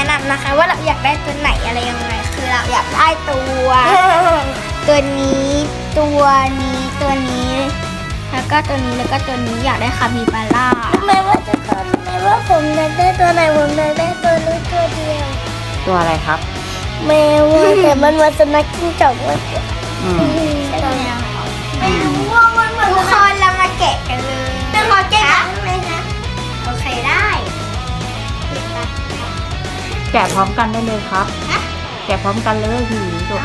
นะนำนะคะ ว่าเราอยากได้ตัวไหนอะไรยังไง คือเราอยากได้ตัว ตัวนี้ตัวนี้ตัวนี้ แล้วก็ตัวนี้แล้วก็ตัวนี้อยากได้คาบิบาร่าไม่ว่าจะตอนไม่ว่าผมอยากได้ตัวไหนผมอยากได้ตัวนี้ตัวเดียวตัวอะไรครับแม่ว่าแต่มันมาสนักจิ้งจอกว่าอืมไม่รู้ว่ามัน แกะพร้อมกันได้เลยครับแกะพร้อมกันเลยพี่หมีลูก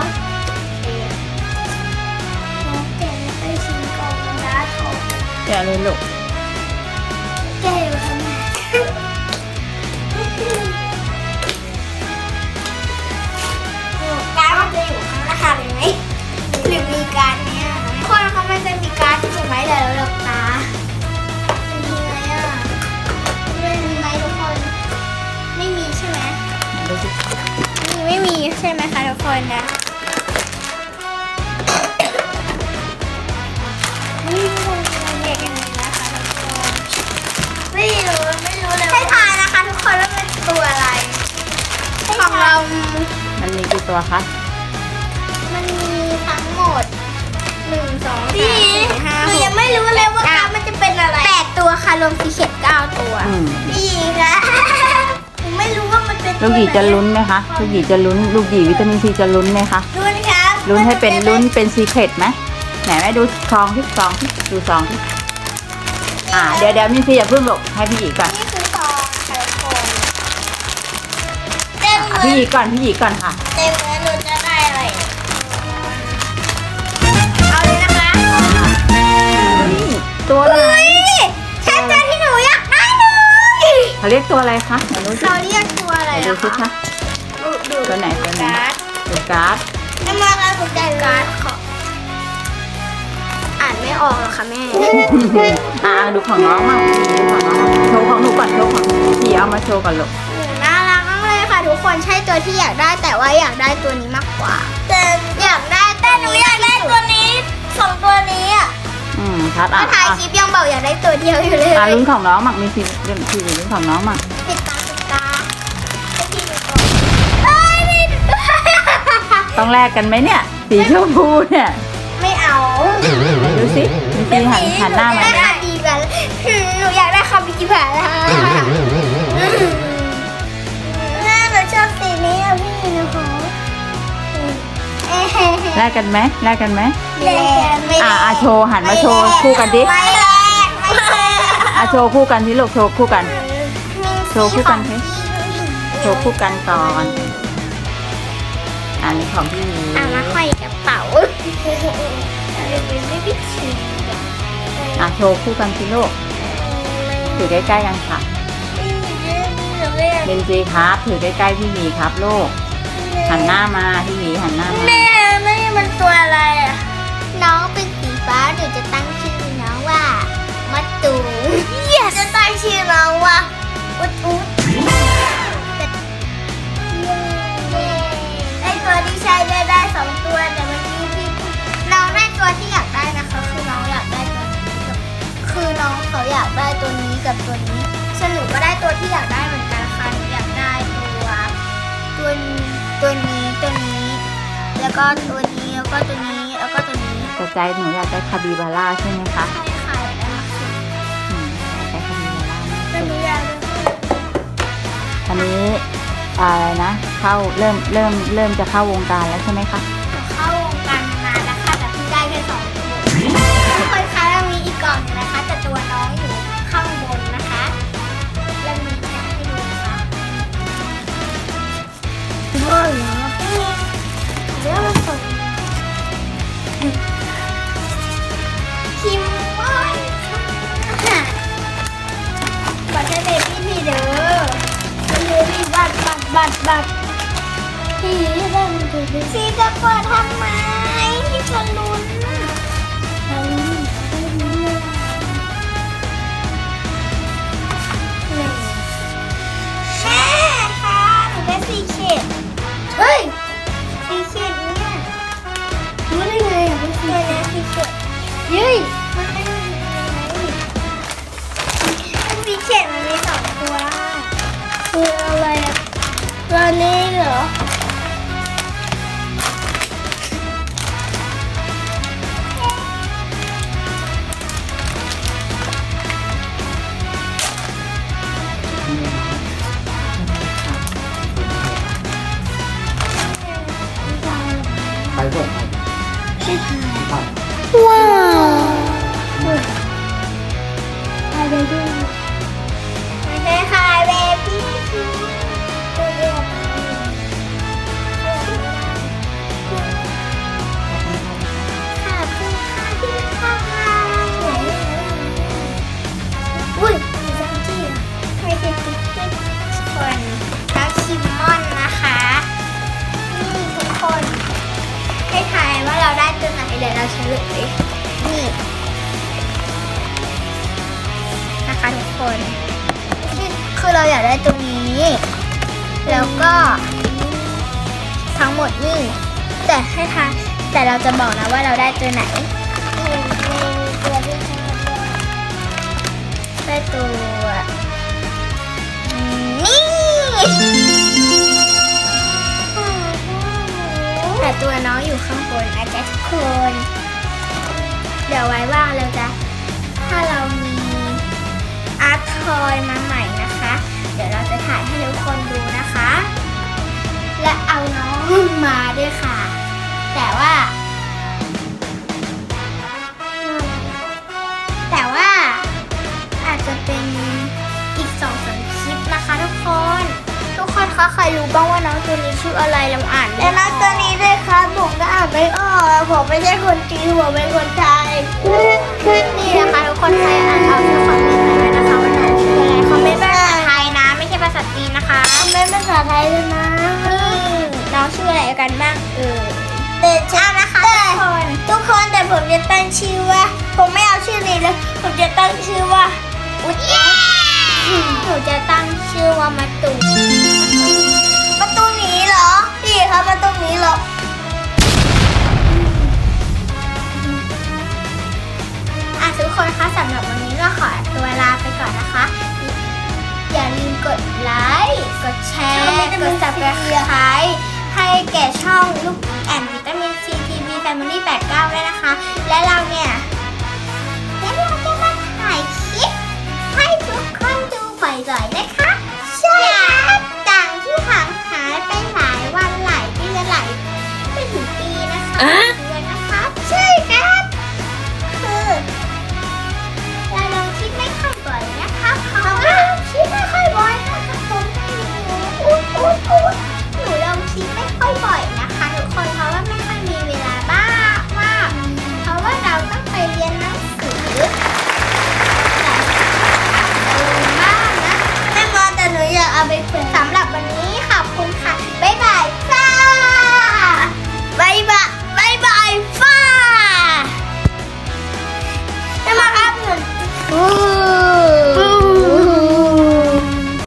แกะไปชิ้นก่อนนะโถแกะเลยลูกแกะอยู่ข้าง ช่ไหมคะทุกคนนะนี่ทุกคนเด็กกันเลยนะคะทุกคนไม่รู้ไม่รู้เลยให้ทายนะคะทุกคนว่าเป็นตัวอะไรของเรา มันมีกี่ตัวคะมันมีทั้งหมดหนึ่งสองสามสี่ห้าหนูยังไม่รู้เลยว่าการดมันจะเป็นอะไรแปดตัวค่ะรวมสีเขียดเก้าตัวอืมดีค่ะ ลูกหยีจะลุ้นไหมคะลูกหยีจะลุ้นลูกหยีวิตามินซีจะลุ้นไหมคะลุ้นครับลุ้นให้เป็นลุ้นเป็นซีเครตไหมไหนแม่ดูซองที่ซองที่ดูซองที่อ่าเดี๋ยวเดี๋ยวมินซีอย่าเพิ่งหลบให้พี่หยีก่อนนี่คือซองค่ะทุกคนเต็มเหมืพี่อนหยีก่อนพี่หยีก่อนค่ะเต็มเหมือนหนูจะได้อะไรเอาเลยนะคะตัวอะไรเฮ้ยใช่ตัวที่หนูอยากได้เลยเขาเรียกตัวอะไรคะไหนดูสิเขาเรียกตัวอะไรไหน ดูนะสิคะคะดูดูตัวไหนตัวไหนการ์ดตัวการ์ดน้ำมันสนใจการ์ดขออ่านไม่ออกหรอกค่ะแม่อ่าดูของน้องมั่งดูของน้องมั่งโชว์ของหนูก่อนโชว์ของพี่เอามาโชว์ก่อนลูกหนูน่ารักมากเลยค่ะทุกคนใช่ตัวที่อยากได้แต่ว่าอยากได้ตัวนี้มากกว่า แต่อยากได้แต่หนูอยากได้ตัวนี้สองตัวนี้อะอืมครับอะถ้าถ่ายอะคลิปยังบอกอยากได้ตัวเดียวอยู่เลยอะลุ้นของน้องมั่งมีทีเรื่องทีลุ้นของน้องมั่งปิดตาปิด ต้องแลกกันไหมเนี่ย สีชมพูเนี่ยไม่เอาดูสิมีสีหันหันหน้ามาได้ค่ะดีกันหนูอยากได้คาบิจิบะละแม่หนูชอบสีนี้อะพี่นะคะเอ้ยแลกกันไหมแลกกันไหมไม่แลกไม่แลกอะอะโชว์หันมาโชว์คู่กันดิไม่แลกไม่แลกอะโชว์คู่กันที่ลูกโชว์คู่กัน โชว์คู่กันสิโชว์คู่กันก่อน อันนี้ของพี่หมีอะมาห้อยกระเป๋าเป็นไม่พิชิตอะโชว์คู่กันสิลูกถือใกล้ๆกันค่ะเบนจีครับถือใกล้ๆพี่หมีครับลูกหันหน้ามาพี่หมีหันหน้ามาแม่แม่มันตัวอะไรอะ เขาอยากได้ตัวนี้กับตัวนี้ส่วนหนูก็ได้ตัวที่อยากได้เหมือนกันค่ะหนูอยากได้ตัวตัวนี้ตัวนี้ตัวนี้ แล้วก็ตัวนี้แล้วก็ตัวนี้แล้วก็ตัวนี้แต่ใจหนูอยากได้คาบิบาร่าใช่ไหมคะใช่ค่ะแล้วก็คืออืมอยากได้คาบิบาร่าตัวนี้อยากได้อันนี้อะไรนะเข้าเริ่มเริ่มเริ่มจะเข้าวงการแล้วใช่ไหมคะ รบัตรบัตรบัตรสีเริ่มถือสีจะเปิดทำไมที่จะลุ้นลุ้นลุ้นหนึ่งแช่ค่ะหนูได้สีเข็ดเฮ้ย 내려. 말고 음. 아. 와. 아, 내려. ที่คือเราอยากได้ตัวนี้ แล้วก็ ทั้งหมดนี่ แต่ให้ทายแต่เราจะบอกนะว่าเราได้ตัวไหน ได้ตัวนี่แต่ตัวน้องอยู่ข้างบนนะจ๊ะทุกคน เดี๋ยวไว้ว่างเราจะ อาร์ตทอยมาใหม่นะคะ เดี๋ยวเราจะถ่ายให้ทุกคนดูนะคะ และเอาน้องมาด้วยค่ะ แต่ว่า แต่ว่าอาจจะเป็นอีกสองสามคลิปนะคะทุกคน ทุกคนคะใครรู้บ้างว่าน้องตัวนี้ชื่ออะไรเราอ่านไม่แต่น้องตัวนี้ด้วยครับผมก็อ่านไม่ออกผมไม่ใช่คนจีนผมเป็นคนไทย นี่นะคะทุกคนใครอ่านเอาชื่อคอมเมนต์าษาไทยเลยนะนี่น้องชื่ออะไรกันบ้างเออแต่ชื่อนะคะแต่ทุกคนทุกคนแต่ผมจะตั้งชื่อว่า ผมไม่เอาชื่อนี้เลยผมจะตั้งชื่อว่าอุ๊ยหนูจะตั้งชื่อว่ามาตุมประตูหนีเหรอพี่ครับประตูหนีเหรอ subscribe ให้แก่ช่องลูกแอนวิตามินซีทีวีแฟมิลี่89ด้วยนะคะ และเราเนี่ย